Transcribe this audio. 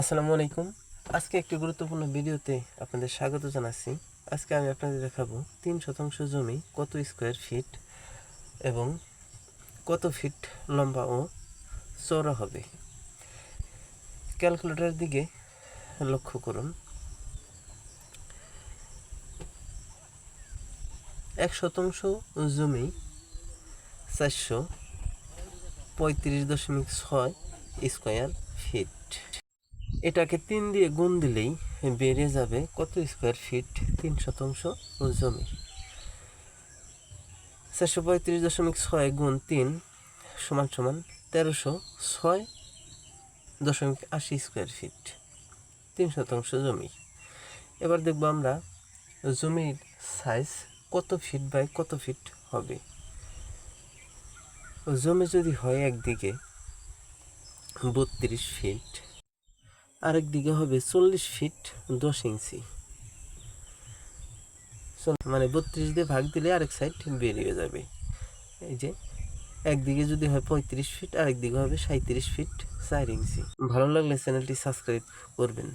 আসসালামু আলাইকুম। আজকে একটি গুরুত্বপূর্ণ ভিডিওতে আপনাদের স্বাগত জানাচ্ছি। আজকে আমি আপনাদের দেখাবো তিন শতাংশ জমি কত স্কোয়ার ফিট এবং কত ফিট লম্বা ও চওড়া হবে। ক্যালকুলেটরের দিকে লক্ষ্য করুন। এক শতাংশ জমি চারশো পঁয়ত্রিশ দশমিক ছয় স্কোয়ার ফিট এটাকে তিন দিয়ে গুণ দিলেই বেড়ে যাবে কত স্কোয়ার ফিট তিন শতাংশ জমি চারশো পঁয়ত্রিশ দশমিক ছয় গুণ তিন সমান সমান তেরোশো ছয় দশমিক আশি স্কোয়ার ফিট তিন শতাংশ জমি এবার দেখব আমরা জমির সাইজ কত ফিট বাই কত ফিট হবে। জমি যদি হয় একদিকে বত্রিশ ফিট আরেক দিকে হবে চল্লিশ ফিট দশ ইঞ্চি। মানে বত্রিশ দিয়ে ভাগ দিলে আরেক সাইড বেরিয়ে যাবে। এই যে, একদিকে যদি হয় পঁয়ত্রিশ ফিট আরেকদিকে হবে সাঁত্রিশ ফিট চার ইঞ্চি। ভালো লাগলে চ্যানেলটি সাবস্ক্রাইব করবেন।